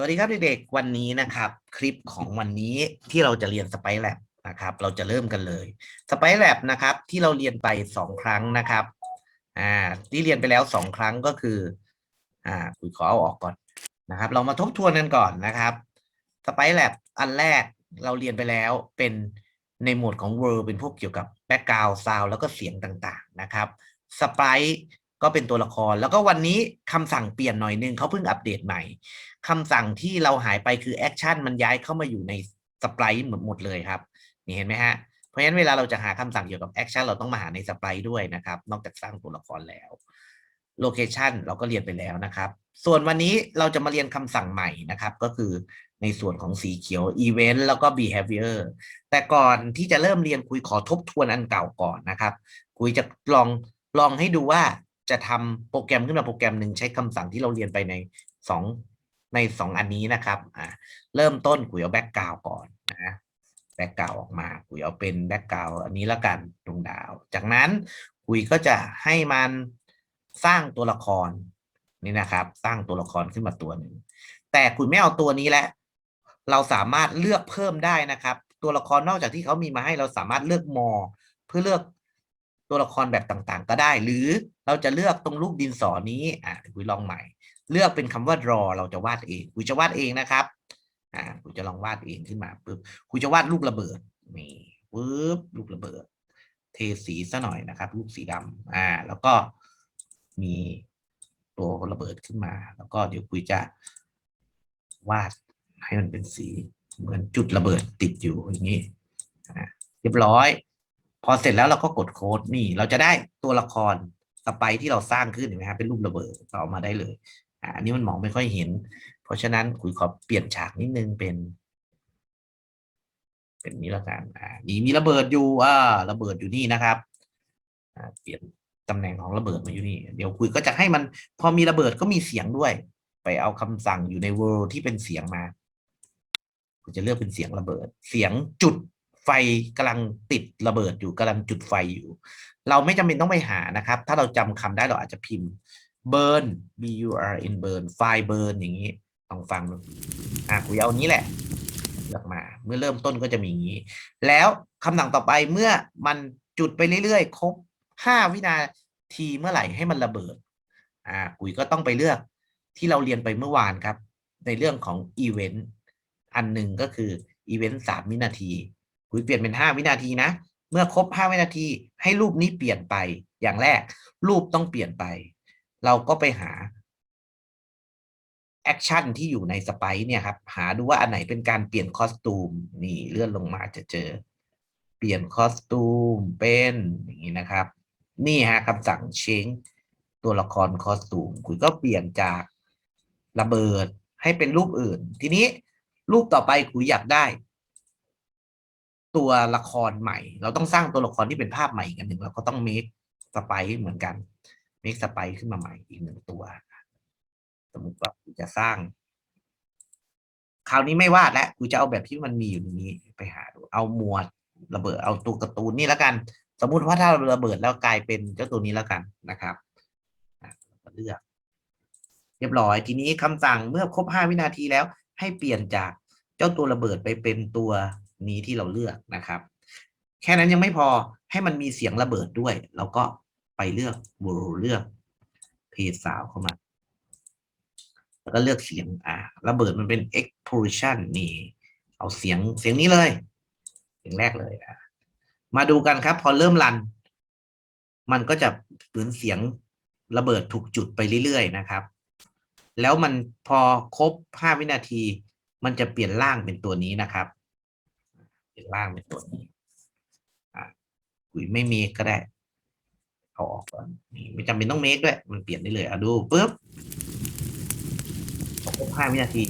สวัสดีครับเด็กๆ วันนี้นะครับคลิปของวันนี้ที่เราจะเรียนสไปแลบนะครับเราจะเริ่มกันเลยสไปแลบนะครับที่เราเรียนไปสองครั้งนะครับอ่าที่เรียนไปแล้วสองครั้งก็คืออ่าคุยขอเอาออกก่อนนะครับ เรามาทบทวนกันก่อนนะครับสไปแลบอันแรกเราเรียนไปแล้วเป็นในหมวดของ Word เป็นพวกเกี่ยวกับแบ็กกราวด์ซาวแล้วก็เสียงต่างๆนะครับสไป ก็เป็นตัวละคร แล้วก็วันนี้คำสั่งเปลี่ยนหน่อยนึงเขาเพิ่งอัปเดตใหม่คำสั่งที่เราหายไปคือแอคชั่นมันย้ายเข้ามาอยู่ในสปร์หมดหมดเลยครับ นี่เห็นไหมฮะ เพราะฉะนั้นเวลาเราจะหาคำสั่งเกี่ยวกับแอคชั่นเราต้องมาหาในสปร์ด้วยนะครับ นอกจากสร้างตัวละครแล้วโลเคชันเราก็เรียนไปแล้วนะครับ ส่วนวันนี้เราจะมาเรียนคำสั่งใหม่นะครับ ก็คือในส่วนของสีเขียว Event แล้วก็ Behavior แต่ก่อนที่จะเริ่มเรียนคุยขอทบทวนอันเก่าก่อนนะครับ คุยจะลองลองให้ดูว่า จะทำโปรแกรมขึ้นมาโปรแกรมหนึ่งใช้คำสั่งที่เราเรียนไปในสองในสองอันนี้นะครับอ่าเริ่มต้นคุยเอาแบ็กกราวก่อนนะแบ็กกราวออกมาคุยเอาเป็นแบ็กกราวอันนี้ละกันดวงดาว จากนั้นคุยก็จะให้มันสร้างตัวละครนี่นะครับ สร้างตัวละครขึ้นมาตัวหนึ่งแต่คุยไม่เอาตัวนี้แหละเราสามารถเลือกเพิ่มได้นะครับ ตัวละครนอกจากที่เขามีมาให้เราสามารถเลือกมอ เพื่อเลือก ตัวละครแบบต่างๆ ก็ได้ หรือเราจะเลือกตรงรูปดินสอนี้อ่าคุยลองใหม่ เลือกเป็นคำว่า draw เราจะวาดเองคุยจะวาดเองนะครับอ่าคุยจะลองวาดเองขึ้นมาปุ๊บคุยจะวาดลูกระเบิดนี่ปุ๊บลูกระเบิด เทสีซะหน่อยนะครับ ลูกสีดำอ่า แล้วก็มีตัวระเบิดขึ้นมา แล้วก็เดี๋ยวคุยจะวาดให้มันเป็นสีเหมือนจุดระเบิดติดอยู่อย่างนี้เรียบร้อย พอเสร็จแล้วเราก็กดโค้ดนี่ เราจะได้ตัวละครสไปที่เราสร้างขึ้นเห็นไหมครับเป็นรูประเบิดต่อมาได้เลยอ่าอันนี้มันมองไม่ค่อยเห็น เพราะฉะนั้นคุยขอเปลี่ยนฉากนิดนึงเป็น เป็นนี้แล้วกันอ่านี่มีระเบิดอยู่อ่าระเบิดอยู่นี่นะครับอ่าเปลี่ยนตำแหน่งของระเบิดมาอยู่นี่ เดี๋ยวคุยก็จะให้มัน พอมีระเบิดก็มีเสียงด้วย ไปเอาคำสั่งอยู่ใน world ที่เป็นเสียงมาคุณจะเลือกเป็นเสียงระเบิด เสียงจุด ไฟกำลังติดระเบิดอยู่กำลังจุดไฟอยู่ เราไม่จำเป็นต้องไปหานะครับ ถ้าเราจำคำได้เราอาจจะพิมพ์ burn b u r n burn ไฟ burn อย่างนี้ลองฟังดูอะคุยเอานี้แหละเลือกมา เมื่อเริ่มต้นก็จะมีอย่างนี้ แล้วคำสั่งต่อไปเมื่อมันจุดไปเรื่อยๆ ครบห้าวินาทีเมื่อไหร่ให้มันระเบิด อ่ากุยก็ต้องไปเลือกที่เราเรียนไปเมื่อวานครับ ในเรื่องของอีเวนต์อันหนึ่งก็คืออีเวนต์สามวินาที กุยเปลี่ยนเป็นห้าวินาทีนะ เมื่อครบห้าวินาที ให้รูปนี้เปลี่ยนไป อย่างแรก รูปต้องเปลี่ยนไป เราก็ไปหาแอคชั่นที่อยู่ในสไปซ์เนี่ยครับ หาดูว่าอันไหนเป็นการเปลี่ยนคอสตูม นี่เลื่อนลงมาจะเจอ เปลี่ยนคอสตูมเป็นอย่างนี้นะครับ นี่ฮะคำสั่ง change ตัวละครคอสตูมคุณก็เปลี่ยนจากระเบิดให้เป็นรูปอื่น ทีนี้รูปต่อไปคุณอยากได้ ตัวละครใหม่ เราต้องสร้างตัวละครที่เป็นภาพใหม่อีกอันหนึ่งเราก็ต้อง make สไปซ์เหมือนกัน make สไปซ์ขึ้นมาใหม่อีกหนึ่งตัว สมมติว่ากูจะสร้าง คราวนี้ไม่วาดแล้วกูจะเอาแบบที่มันมีอยู่นนี้ไปหาดู เอาหมวดระเบิดเอาตัวการ์ตูนนี่แล้วกัน สมมุติว่าถ้าระเบิดแล้วกลายเป็นเจ้าตัวนี้แล้วกันนะครับเลือกเรียบร้อยทีนี้คำสั่งเมื่อครบห้าวินาทีแล้ว ให้เปลี่ยนจากเจ้าตัวระเบิดไปเป็นตัว นี้ที่เราเลือกนะครับ แค่นั้นยังไม่พอให้มันมีเสียงระเบิดด้วย เราก็ไปเลือก world เลือกเพจสาวเข้ามา แล้วก็เลือกเสียงอ่าระเบิดมันเป็น explosion นี่ เอาเสียงเสียงนี้เลย เสียงแรกเลยอะมาดูกันครับ พอเริ่มรัน มันก็จะเหมือนเสียงระเบิดถูกจุดไปเรื่อยๆนะครับ แล้วมันพอครบห้าวินาที มันจะเปลี่ยนร่างเป็นตัวนี้นะครับ เปลี่ยนร่างเป็นตัวนี้อ่าคุยไม่มีก็ได้ เอาออกก่อนนี่ไม่จำเป็นต้องเมคด้วยมันเปลี่ยนได้เลยอะดูปุ๊บครบห้าวินาที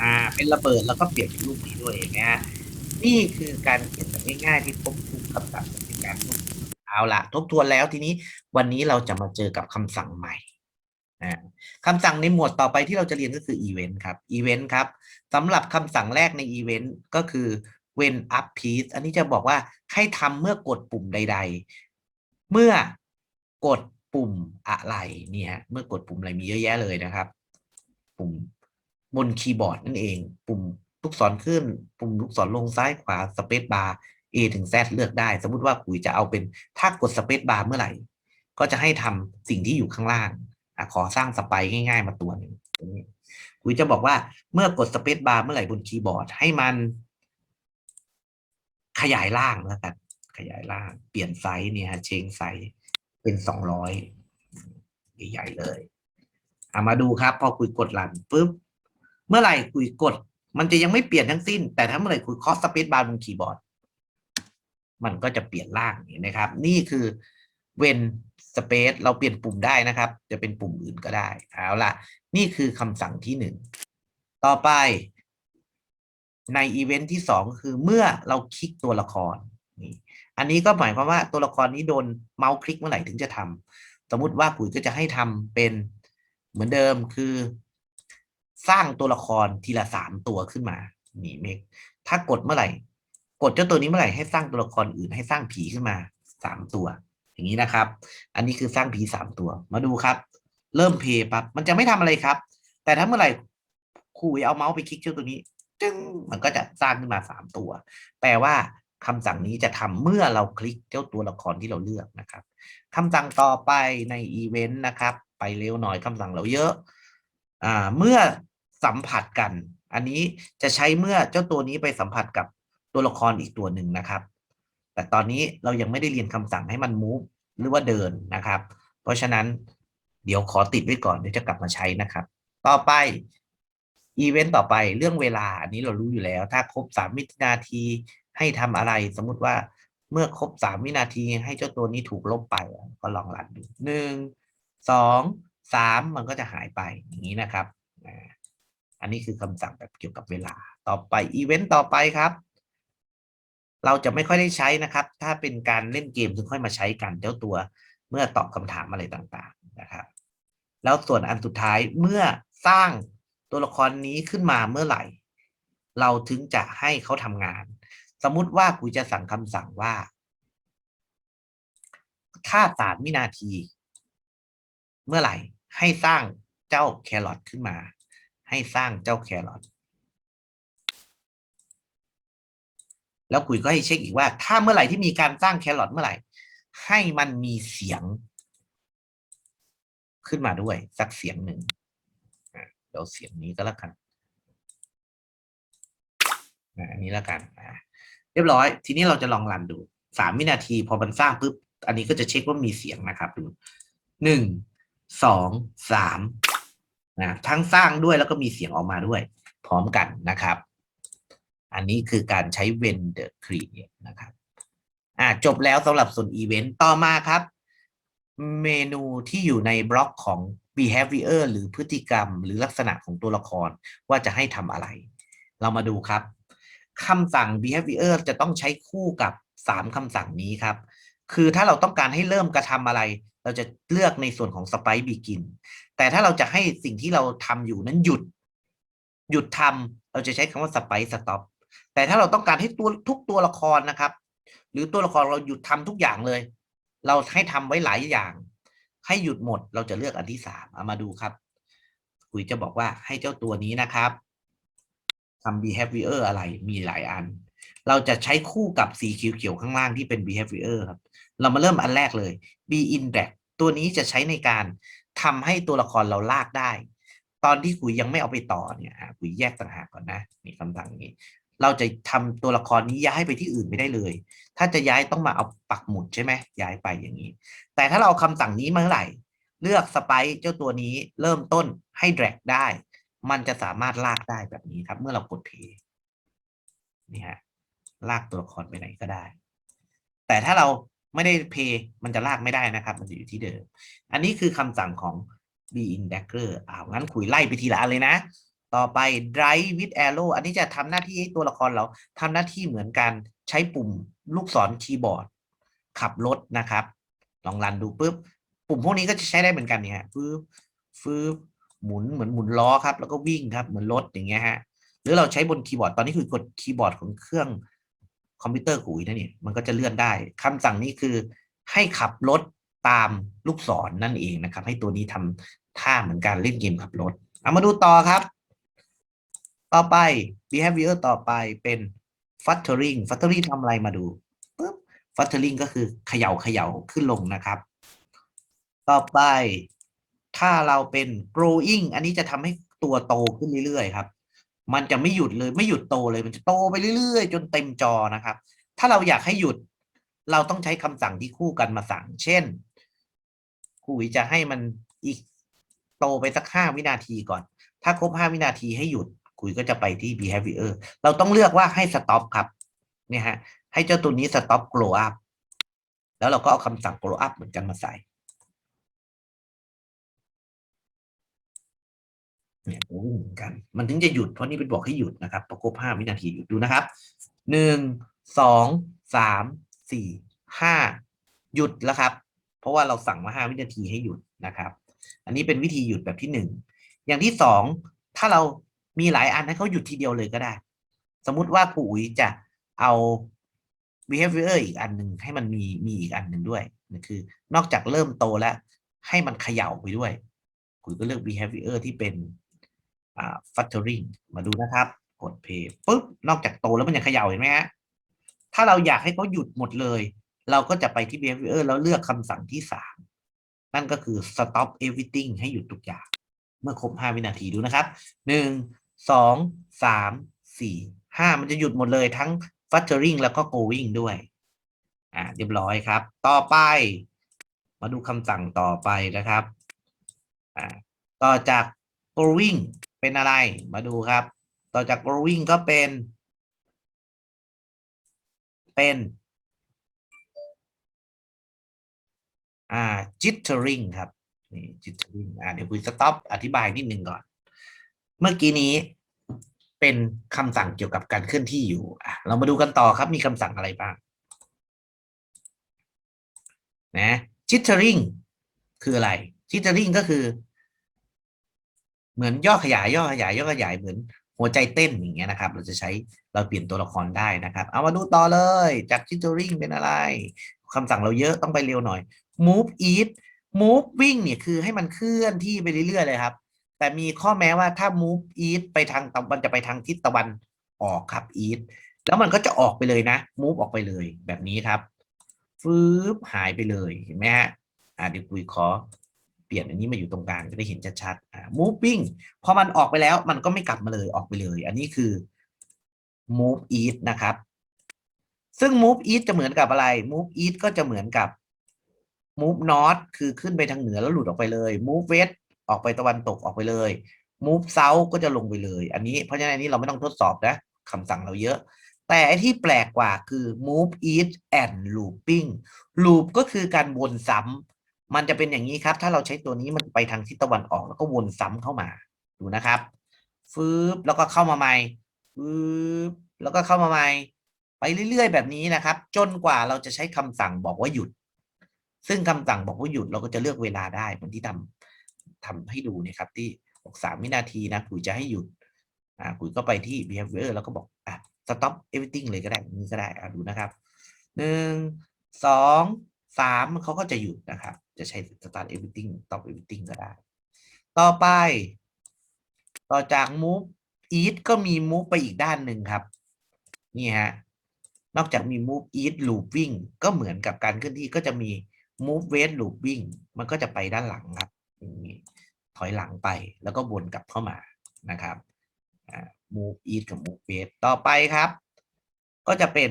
อ่า เป็นระเบิดแล้วก็เปลี่ยนเป็นรูปนี้ด้วยนะฮะนี่คือการเขียนแบบง่ายๆที่พบทุกคำสั่งเป็นการทบทวนเอาละทบทวนแล้วทีนี้วันนี้เราจะมาเจอกับคำสั่งใหม่ คำสั่งในหมวดต่อไปที่เราจะเรียนก็คือ event ครับ event ครับสำหรับคำสั่งแรกใน event ก็คือ when up piece อันนี้จะบอกว่าให้ทำเมื่อกดปุ่มใด ๆ เมื่อกดปุ่มอะไรเนี่ยเมื่อกดปุ่มอะไรมีเยอะแยะเลยนะครับ ปุ่มบนคีย์บอร์ดนั่นเอง ปุ่มลูกศรขึ้น ปุ่มลูกศรลงซ้ายขวาสเปซบาร์ A ถึง Z เลือกได้ สมมติว่าคุยจะเอาเป็นถ้ากดสเปซบาร์เมื่อไหร่ ก็จะให้ทำสิ่งที่อยู่ข้างล่าง อขอสร้างสไปร์ง่ายๆ มาตัวหนึ่งตรงนี้คุยจะบอกว่าเมื่อกดสเปซบาร์เมื่อไหร่บนคีย์บอร์ด ให้มัน ขยายล่างแล้วกันขยายล่าง เปลี่ยนไซส์เนี่ยฮะเชงไซส์เป็นสองร้อยใหญ่ๆเลยเอามาดูครับ พอคุยกดรันปุ๊บเมื่อไหร่คุยกด มันจะยังไม่เปลี่ยนทั้งสิ้น แต่ถ้าเมื่อไหร่คุยคาะสเปซบาร์บนคีย์บอร์ด มันก็จะเปลี่ยนล่างเห็นไหมครับ นี่คือเว้น สเปซเราเปลี่ยนปุ่มได้นะครับ จะเป็นปุ่มอื่นก็ได้เอาละนี่คือคำสั่งที่หนึ่งต่อไป ในอีเวนท์ที่สองคือเมื่อเราคลิกตัวละครนี่อันนี้ก็หมายความว่าตัวละครนี้โดนเมาส์คลิกเมื่อไหร่ถึงจะทำสมมติว่าปุ๋ยก็จะให้ทำเป็นเหมือนเดิมคือ สร้างตัวละครทีละสามตัวขึ้นมานี่เมกถ้ากดเมื่อไหร่ กดเจ้าตัวนี้เมื่อไหร่ให้สร้างตัวละครอื่นให้สร้างผีขึ้นมาสามตัว อย่างนี้นะครับ อันนี้คือสร้างผีสามตัว มาดูครับ เริ่มเพย์ปั๊บมันจะไม่ทำอะไรครับ แต่ถ้าเมื่อไหร่ครูเอาเมาส์ไปคลิกเจ้าตัวนี้จึงมันก็จะสร้างขึ้นมาสามตัว แปลว่าคำสั่งนี้จะทำเมื่อเราคลิกเจ้าตัวละครที่เราเลือกนะครับคำสั่งต่อไปในอีเวนต์นะครับ ไปเร็วหน่อยคำสั่งเราเยอะอ่าเมื่อสัมผัสกัน อันนี้จะใช้เมื่อเจ้าตัวนี้ไปสัมผัสกับตัวละครอีกตัวหนึ่งนะครับ แต่ตอนนี้เรายังไม่ได้เรียนคำสั่งให้มัน move หรือว่าเดินนะครับ เพราะฉะนั้นเดี๋ยวขอติดไว้ก่อนเดี๋ยวจะกลับมาใช้นะครับ ต่อไปอีเวนต์ต่อไปเรื่องเวลาอันนี้เรารู้อยู่แล้ว ถ้าครบสามวินาทีให้ทำอะไร สมมุติว่าเมื่อครบสามวินาทีให้เจ้าตัวนี้ถูกลบไปก็ลองรันดูหนึ่งสองสามมันก็จะหายไปอย่างนี้นะครับ อันนี้คือคำสั่งแบบเกี่ยวกับเวลา ต่อไปอีเวนต์ต่อไปครับ เราจะไม่ค่อยได้ใช้นะครับ ถ้าเป็นการเล่นเกมถึงค่อยมาใช้กันเจ้าตัวเมื่อตอบคำถามอะไรต่างๆนะครับ แล้วส่วนอันสุดท้ายเมื่อสร้างตัวละครนี้ขึ้นมาเมื่อไหร่ เราถึงจะให้เขาทำงาน สมมุติว่ากูจะสั่งคำสั่งว่าถ้าสามวินาที เมื่อไหร่ให้สร้างเจ้าแครอทขึ้นมา ให้สร้างเจ้าแครอท แล้วกุยก็ให้เช็คอีกว่า ถ้าเมื่อไหร่ที่มีการสร้างแครอทเมื่อไหร่ ให้มันมีเสียง ขึ้นมาด้วย สักเสียงหนึ่งเดี๋ยวเสียงนี้ก็แล้วกันอันนี้แล้วกันเรียบร้อย ทีนี้เราจะลองรันดูสามวินาที พอมันสร้างปุ๊บอันนี้ก็จะเช็คว่ามีเสียงนะครับดูหนึ่งสองสามนะทั้งสร้างด้วยแล้วก็มีเสียงออกมาด้วย พร้อมกันนะครับ อันนี้คือการใช้ when the create นะครับอ่าจบแล้วสำหรับส่วนอีเวนต์ต่อมาครับ เมนูที่อยู่ในบล็อกของ behavior หรือพฤติกรรม หรือลักษณะของตัวละครว่าจะให้ทำอะไร เรามาดูครับคำสั่ง behavior จะต้องใช้คู่กับ 3คำสั่งนี้ครับ คือถ้าเราต้องการให้เริ่มกระทำอะไร เราจะเลือกในส่วนของ spike begin แต่ถ้าเราจะให้สิ่งที่เราทำอยู่นั้นหยุด หยุดทำเราจะใช้คำว่า spike stop แต่ถ้าเราต้องการให้ตัวทุกตัวละครนะครับ หรือตัวละครเราหยุดทำทุกอย่างเลย เราให้ทำไว้หลายอย่าง ให้หยุดหมดเราจะเลือกอันที่สามเอามาดูครับคุยจะบอกว่าให้เจ้าตัวนี้นะครับทำ behavior อะไรมีหลายอัน เราจะใช้คู่กับสีเขียวๆข้างล่างที่เป็น behavior ครับ เรามาเริ่มอันแรกเลย be in drag ตัวนี้จะใช้ในการทำให้ตัวละครเราลากได้ ตอนที่คุยยังไม่เอาไปต่อเนี่ยคุยแยกต่างหากก่อนนะมีคำสั่งนี้ เราจะทำตัวละครนี้ย้ายไปที่อื่นไม่ได้เลย ถ้าจะย้ายต้องมาเอาปักหมุดใช่ไหมย้ายไปอย่างนี้ แต่ถ้าเราคำสั่งนี้เมื่อไหร่ เลือกสไปเจ้าตัวนี้เริ่มต้นให้ drag ได้ มันจะสามารถลากได้แบบนี้ครับ เมื่อเรากดเพย์นี่ฮะลากตัวละครไปไหนก็ได้ แต่ถ้าเราไม่ได้เพย์มันจะลากไม่ได้นะครับ มันจะอยู่ที่เดิม อันนี้คือคำสั่งของ be in dagger อ้าวงั้นคุยไล่ไปทีละอันเลยนะ ต่อไป drive with arrow อันนี้จะทำหน้าที่ให้ตัวละครเราทำหน้าที่เหมือนกันใช้ปุ่มลูกศรคีย์บอร์ด ขับรถนะครับ ลองรันดูปุ๊บ ปุ่มพวกนี้ก็จะใช้ได้เหมือนกันเนี่ยฟืบฟืบหมุนเหมือนหมุนล้อครับ แล้วก็วิ่งครับ เหมือนรถอย่างเงี้ยฮะ หรือเราใช้บนคีย์บอร์ด ตอนนี้คือกดคีย์บอร์ดของเครื่องคอมพิวเตอร์กุยนะเนี่มันก็จะเลื่อนได้คำสั่งนี้คือให้ขับรถตามลูกศรนนั่นเองนะครับ ให้ตัวนี้ทำท่าเหมือนการเล่นเกมขับรถ เอามาดูต่อครับ ต่อไป behavior ต่อไปเป็น fluttering fluttering ทำอะไรมาดูปึ๊บ fluttering ก็คือเขย่าเขย่าขึ้นลงนะครับ ต่อไปถ้าเราเป็น growing อันนี้จะทำให้ตัวโตขึ้นเรื่อยๆครับ มันจะไม่หยุดเลยไม่หยุดโตเลยมันจะโตไปเรื่อยๆ จนเต็มจอนะครับ ถ้าเราอยากให้หยุด เราต้องใช้คำสั่งที่คู่กันมาสั่ง เช่นครูหวีจะให้มันอีกโตไปสักห้าวินาทีก่อน ถ้าครบห้าวินาทีให้หยุด คุยก็จะไปที่ behavior เราต้องเลือกว่าให้ stop ครับเนี่ยฮะให้เจ้าตัวนี้ stop grow up แล้วเราก็เอาคำสั่ง grow up เหมือนกันมาใส่เนี่ยโอ้เหมือนกัน มันถึงจะหยุดเพราะนี่เป็นบอกให้หยุดนะครับ ประกบห้าวินาทีหยุดดูนะครับหนึ่งสองสามสี่ห้าหยุดแล้วครับ เพราะว่าเราสั่งมาห้าวินาทีให้หยุดนะครับ อันนี้เป็นวิธีหยุดแบบที่หนึ่งอย่างที่สองถ้าเรา มีหลายอันให้เขาหยุดทีเดียวเลยก็ได้ สมมุติว่าครูอุ๋ยจะเอา behavior อีกอันหนึ่งให้มันมีมีอีกอันหนึ่งด้วยนั่นคือ นอกจากเริ่มโตแล้ว ให้มันเขย่าไปด้วยคุยก็เลือก behavior ที่เป็นอ่า fluttering มาดูนะครับ กด play ปุ๊บนอกจากโตแล้วมันยังเขย่าเห็นไหมฮะถ้าเราอยากให้เขาหยุดหมดเลย เราก็จะไปที่ behavior แล้วเลือกคำสั่งที่สามนั่นก็คือ stop everything ให้หยุดทุกอย่าง เมื่อครบห้าวินาทีดูนะครับหนึ่ง สองสามสี่ห้ามันจะหยุดหมดเลยทั้ง fluttering แล้วก็ going ด้วย อ่าเรียบร้อยครับ ต่อไป มาดูคำสั่งต่อไปนะครับ อ่าต่อจาก going เป็นอะไร มาดูครับ ต่อจาก going ก็เป็น เป็น อ่า jittering ครับนี่ jittering อ่าเดี๋ยวคุยสต็อปอธิบายนิดนึงก่อน เมื่อกี้นี้เป็นคำสั่งเกี่ยวกับการเคลื่อนที่อยู่อะเรามาดูกันต่อครับมีคำสั่งอะไรบ้างนะ jittering คืออะไร jittering ก็คือ เหมือนย่อขยายย่อขยายย่อขยายเหมือนหัวใจเต้นอย่างเงี้ยนะครับ เราจะใช้เราเปลี่ยนตัวละครได้นะครับ เอามาดูต่อเลย จาก jittering เป็นอะไรคำสั่งเราเยอะต้องไปเร็วหน่อย move eat move วิ่งเนี่ยคือให้มันเคลื่อนที่ไปเรื่อยๆเลยครับ แต่มีข้อแม้ว่าถ้า move east ไปทางตะวันจะไปทางทิศตะวันออกครับ east แล้วมันก็จะออกไปเลยนะ move ออกไปเลยแบบนี้ครับฟืบหายไปเลยเห็นไหมฮะอ่าเดี๋ยวคุยขอเปลี่ยนอันนี้มาอยู่ตรงกลางจะได้เห็นชัดๆอ่า moving พอมันออกไปแล้วมันก็ไม่กลับมาเลยออกไปเลย อันนี้คือ move east นะครับ ซึ่ง move east จะเหมือนกับอะไร move east ก็จะเหมือนกับ move north คือขึ้นไปทางเหนือแล้วหลุดออกไปเลย move west ออกไปตะวันตกออกไปเลย move south ก็จะลงไปเลย อันนี้เพราะฉะนั้นอันนี้เราไม่ต้องทดสอบนะคำสั่งเราเยอะ แต่ที่แปลกกว่าคือ move east and looping loop ก็คือการวนซ้ำมันจะเป็นอย่างนี้ครับ ถ้าเราใช้ตัวนี้มันไปทางทิศตะวันออก แล้วก็วนซ้ำเข้ามา ดูนะครับฟืบแล้วก็เข้ามาใหม่ฟืบแล้วก็เข้ามาใหม่ไปเรื่อย ๆ แบบนี้นะครับ จนกว่าเราจะใช้คำสั่งบอกว่าหยุด ซึ่งคำสั่งบอกว่าหยุดเราก็จะเลือกเวลาได้เหมือนที่ทำ ทำให้ดูเนี่ยครับที่บอกสามวินาทีนะคุยจะให้หยุดอ่าคุยก็ไปที่ behavior แล้วก็บอกอะ stop everything เลยก็ได้นี้ก็ได้อะดูนะครับหนึ่งสองสามเขาก็จะหยุดนะครับ จะใช้ start everything stop everything ก็ได้ ต่อไป ต่อจาก move eat ก็มี move ไปอีกด้านหนึ่งครับ นี่ฮะนอกจากมี move eat looping ก็เหมือนกับการเคลื่อนที่ก็จะมี move west looping มันก็จะไปด้านหลังครับ ถอยหลังไปแล้วก็วนกลับเข้ามานะครับ move east กับ move west ต่อไปครับ ก็จะเป็น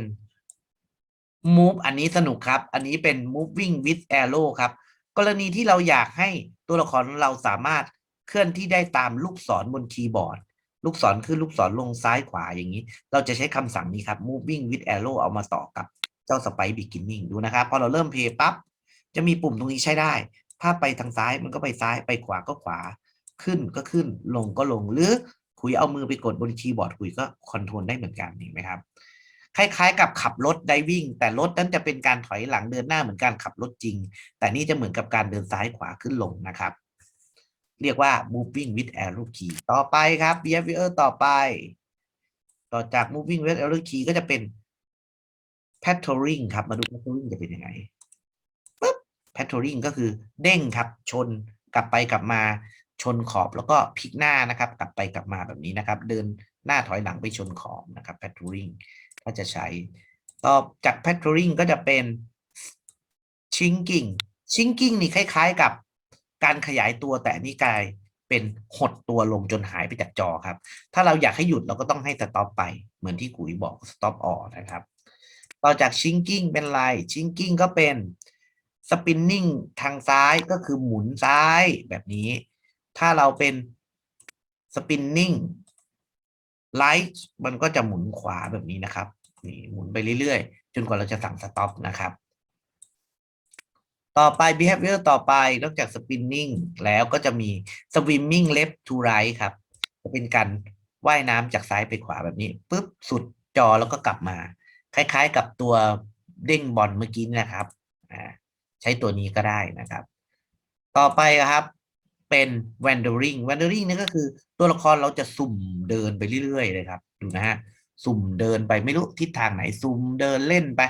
move อันนี้สนุกครับ อันนี้เป็น moving with arrow ครับ กรณีที่เราอยากให้ตัวละครเราสามารถเคลื่อนที่ได้ตามลูกศรบนคีย์บอร์ด ลูกศรขึ้นลูกศรลงซ้ายขวาอย่างนี้ เราจะใช้คำสั่งนี้ครับ moving with arrow เอามาต่อกับเจ้า spike beginning ดูนะครับ พอเราเริ่มเพย์ปั๊บจะมีปุ่มตรงนี้ใช้ได้ ถ้าไปทางซ้ายมันก็ไปซ้ายไปขวาก็ขวา ขึ้นก็ขึ้นลงก็ลงหรือคุยเอามือไปกดบนคีย์บอร์ดคุยก็คอนโทรลได้เหมือนกันเห็นไหมครับ คล้ายๆ กับขับรถไดวิ่ง แต่รถนั้นจะเป็นการถอยหลังเดินหน้าเหมือนการขับรถจริง แต่นี่จะเหมือนกับการเดินซ้ายขวาขึ้นลงนะครับ เรียกว่า moving with arrow key ต่อไปครับ behavior ต่อไป ต่อจาก moving with arrow key ก็จะเป็น pattering ครับ มาดู pattering จะเป็นยังไง pattering ก็คือเด้งครับชนกลับไปกลับมาชนขอบแล้วก็พลิกหน้านะครับ กลับไปกลับมาแบบนี้นะครับ เดินหน้าถอยหลังไปชนขอบนะครับ p a t t e r i n g ก็จะใช้ ต่อจาก p a t t e r i n g ก็จะเป็น shrinking shrinking นี่คล้าย ๆกับการขยายตัวแต่นี่กลายเป็นหดตัวลงจนหายไปจากจอครับ ถ้าเราอยากให้หยุดเราก็ต้องให้ stop ไป เหมือนที่กุยบอก stop all นะครับ ต่อจาก shrinking เป็นไร shrinking ก็เป็น spinning ทางซ้ายก็คือหมุนซ้ายแบบนี้ ถ้าเราเป็น spinning right มันก็จะหมุนขวาแบบนี้นะครับ นี่หมุนไปเรื่อยๆ จนกว่าเราจะสั่ง stop นะครับ ต่อไป behavior ต่อไปนอกจาก spinning แล้วก็จะมี swimming left to right ครับ จะเป็นการว่ายน้ำจากซ้ายไปขวาแบบนี้ปุ๊บสุดจอแล้วก็กลับมา คล้ายๆกับตัวเด้งบอลเมื่อกี้นี่นะครับ อ่า ใช้ตัวนี้ก็ได้นะครับ ต่อไปครับ เป็น wandering wandering นี่ก็คือตัวละครเราจะสุ่มเดินไปเรื่อยๆเลยครับดูนะฮะสุ่มเดินไปไม่รู้ทิศทางไหนสุ่มเดินเล่นไป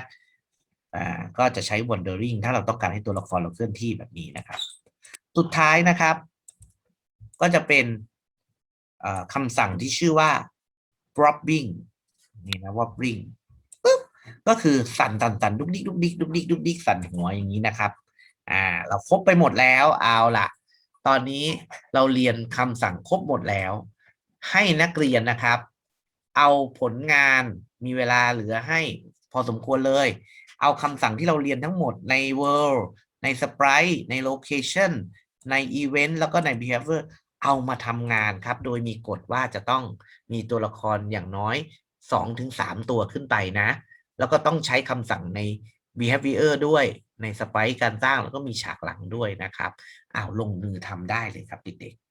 อ่าก็จะใช้ wandering ถ้าเราต้องการให้ตัวละครเราเคลื่อนที่แบบนี้นะครับ สุดท้ายนะครับ ก็จะเป็นคำสั่งที่ชื่อว่า wobbling นี่นะ wobbling ก็คือสั่นสั่นสั่นดุกดิกดุกดิกดุกดิกดุกดิกสั่นหัวอย่างนี้นะครับ อ่า เราครบไปหมดแล้วเอาละตอนนี้เราเรียนคำสั่งครบหมดแล้ว ให้นักเรียนนะครับ เอาผลงานมีเวลาเหลือให้พอสมควรเลย เอาคำสั่งที่เราเรียนทั้งหมดใน world ใน sprite ใน location ใน event แล้วก็ใน behavior เอามาทำงานครับ โดยมีกฎว่าจะต้องมีตัวละครอย่างน้อย 2-3 ตัวขึ้นไปนะ แล้วก็ต้องใช้คำสั่งใน behavior ด้วยใน sprite การสร้างแล้วก็มีฉากหลังด้วยนะครับอ้าวลงมือทำได้เลยครับเด็กๆ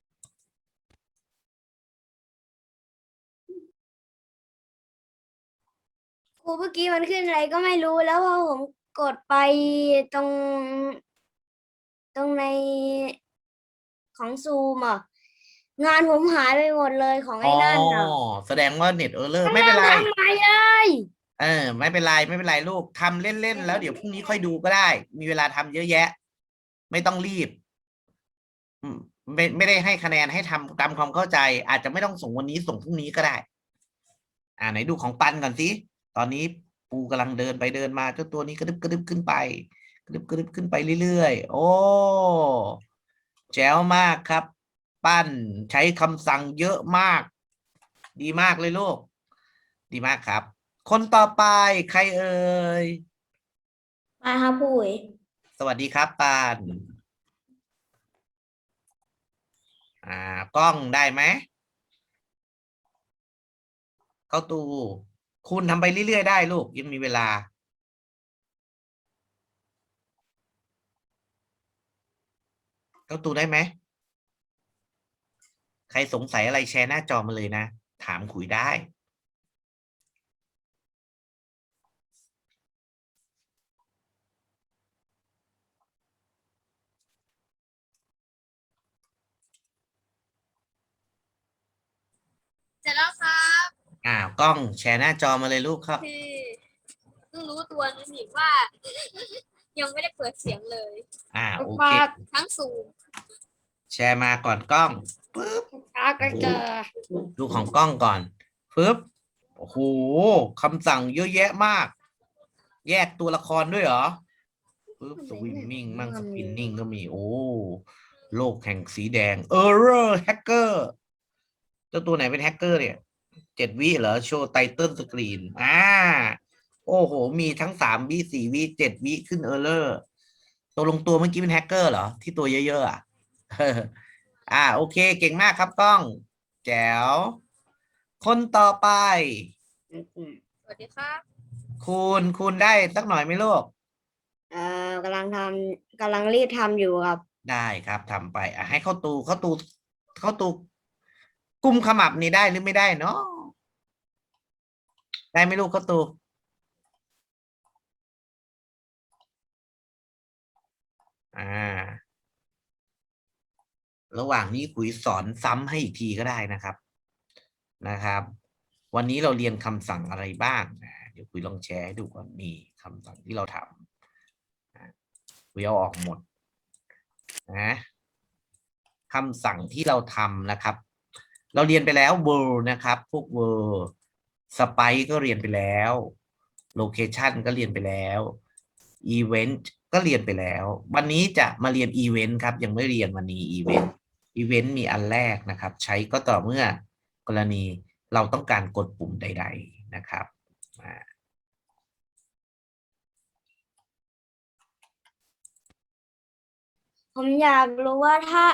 ครูเมื่อกี้มันขึ้นอะไรก็ไม่รู้แล้วพอผมกดไปตรง ตรงในของซูมอะงานผมหายไปหมดเลยของไอ้นั่นอะอ๋อแสดงว่าเน็ตเออร์เลอร์ไม่เป็นไรทำไมเลย เออ ไม่เป็นไรไม่เป็นไรลูกทำเล่นๆแล้วเดี๋ยวพรุ่งนี้ค่อยดูก็ได้ มีเวลาทำเยอะแยะ ไม่ต้องรีบอืมไม่ไม่ได้ให้คะแนนให้ทำตามความเข้าใจ อาจจะไม่ต้องส่งวันนี้ส่งพรุ่งนี้ก็ได้ อ่าไหนดูของปันก่อนสิตอนนี้ปูกำลังเดินไปเดินมาเจ้าตัวนี้กระดึบกระดึบขึ้นไปกระดึบกระดึบขึ้นไปเรื่อยๆโอ้แจ๋วมากครับ ปั้นใช้คำสั่งเยอะมาก ดีมากเลยลูก ดีมากครับ คนต่อไปใครเอ่ยมาครับผู้ยสวัสดีครับปาน อ่ากล้องได้ไหมเข้าตู คุณทำไปเรื่อยๆได้ลูกยังมีเวลา เข้าตูได้ไหม ใครสงสัยอะไรแชร์หน้าจอมาเลยนะ ถามคุยได้ ร็จแล้วครับอ่ากล้องแชร์หน้าจอมาเลยลูกครับ คือเพิ่งรู้ตัวนึงอีกว่า ยังไม่ได้เปิดเสียงเลย อ่าโอเคปากทั้งซูมแชร์มาก่อนกล้องปึ๊บปากกระเจอดูของกล้องก่อนปึ๊บโอ้โหคำสั่งเยอะแยะมาก แยกตัวละครด้วยเหรอปึ๊บสวิมมิ่งมั่งสปินนิ่งก็มี โอ้ โลกแห่งสีแดงเออร์แฮกเกอร์ เจ้าตัวไหนเป็นแฮกเกอร์เนี่ยเจ็ดวิเหรอโชว์ไตเติลสกรีนอ่าโอ้โห มีทั้งสามวิสี่วิเจ็ดวิขึ้นเออร์เลอร์ตัวลงตัวเมื่อกี้เป็นแฮกเกอร์เหรอ ที่ตัวเยอะๆอะอ่า โอเค เก่งมากครับกล้อง แจ๋ว คนต่อไป สวัสดีครับคุณคุณได้สักหน่อยไหมลูก เอ่อกำลังทำกำลังรีบทำอยู่ครับ ได้ครับทำไปอะให้เข้าตูเข้าตูเข้าตู กุมขมับนี่ได้หรือไม่ได้เนาะได้ไหมลูกเข้าตูอ่า ระหว่างนี้คุยสอนซ้ำให้อีกทีก็ได้นะครับ นะครับ วันนี้เราเรียนคำสั่งอะไรบ้างนะเดี๋ยวคุยลองแชร์ให้ดูก่อนมีคำสั่งที่เราทำคุยเอาออกหมดนะคำสั่งที่เราทำนะครับ เราเรียนไปแล้ว world นะครับ พวก world s p i ก็เรียนไปแล้ว location ก็เรียนไปแล้ว event ก็เรียนไปแล้ว วันนี้จะมาเรียน event ครับ ยังไม่เรียนวันนี้ event event มีอันแรกนะครับ ใช้ก็ต่อเมื่อกรณีเราต้องการกดปุ่มใด ๆ นะครับอ่า ผมอยากรู้ว่าถ้า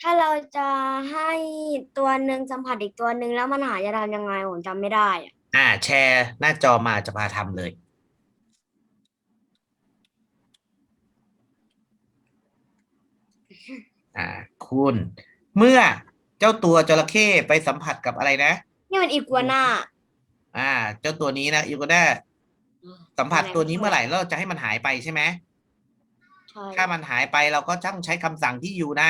ถ้าเราจะให้ตัวหนึ่งสัมผัสอีกตัวหนึ่งแล้วมันหาจะทำยังไงผมจำไม่ได้อะอ่า แชร์หน้าจอมาจะพาทำเลย อ่า คุณ เมื่อเจ้าตัวจระเข้ไปสัมผัสกับอะไรนะ นี่มันอีกัวน่า อ่า เจ้าตัวนี้นะอีโกน่าสัมผัสตัวนี้เมื่อไหร่แล้วเราจะให้มันหายไปใช่ไหมใช่ ถ้ามันหายไปเราก็ต้องใช้คำสั่งที่อยู่ใน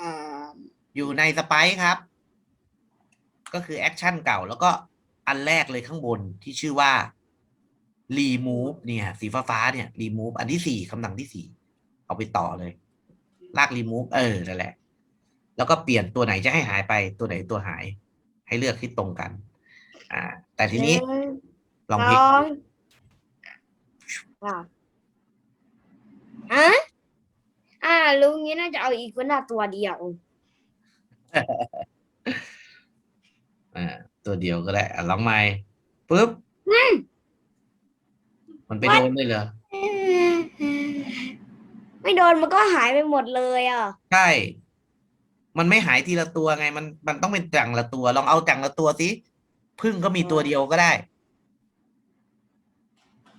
อ่าอยู่ในสไปค์ครับ ก็คือแอคชั่นเก่าแล้วก็อันแรกเลยข้างบนที่ชื่อว่า remove เนี่ย สีฟ้าๆเนี่ย remove อันที่สี่คำสั่งที่สี่เอาไปต่อเลย ลาก remove เออนั่นแหละ แล้วก็เปลี่ยนตัวไหนจะให้หายไปตัวไหนตัวหาย ให้เลือกที่ตรงกัน อ่า แต่ทีนี้หงลองสพลิกองอะ อะอ่าลุงนี้น่าจะเอาอีกัวน่าตัวเดียวอ่าตัวเดียวก็ได้อะลองใหม่ปุ๊บมันไปโดนเลยเหรอไม่โดนมันก็หายไปหมดเลยอะใช่มันไม่หายทีละตัวไง มันมันต้องเป็นจังละตัว ลองเอาจังละตัวสิพึ่งก็มีตัวเดียวก็ได้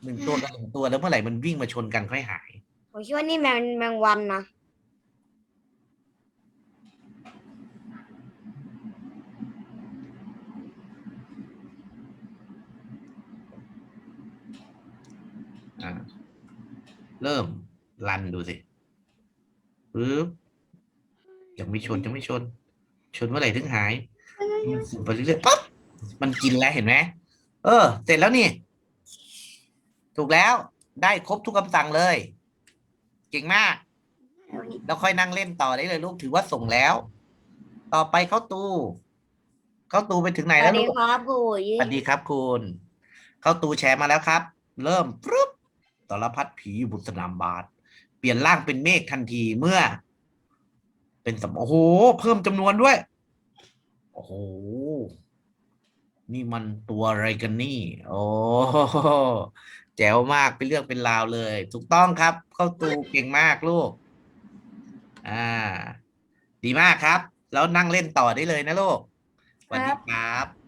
หนึ่งตัวกับหนึ่งตัวแล้วเมื่อไหร่มันวิ่งมาชนกันค่อยหาย ผมคิดว่านี่แมงแมงวันนะอ่าเริ่มรันดูสิปึ๊บยังไม่ชนยังไม่ชน ชนเมื่อไหร่ถึงหายไปเรื่อยๆปั๊บมันกินแล้วเห็นไหมเออ เสร็จแล้วนี่ ถูกแล้วได้ครบทุกคำสั่งเลย เก่งมาก แล้วค่อยนั่งเล่นต่อได้เลยลูกถือว่าส่งแล้ว ต่อไปเข้าตูเข้าตูไปถึงไหนสแล้วัวสลูดีกครับคุยสวัสดีครับคุณ เข้าตูแชร์มาแล้วครับ เริ่มปุ๊บตลพัดผีอยู่บนสนามบาสเปลี่ยนร่างเป็นเมฆทันทีเมื่อ เป็นสมโอ้โห เพิ่มจำนวนด้วย โอ้โห นี่มันตัวอะไรกันนี่ โอ้โห แจ๋วมากเป็นเรื่องเป็นราวเลย ถูกต้องครับ เข้าตูเก่งมากลูก อ่า ดีมากครับ แล้วนั่งเล่นต่อได้เลยนะลูกสวัสดีครับครับ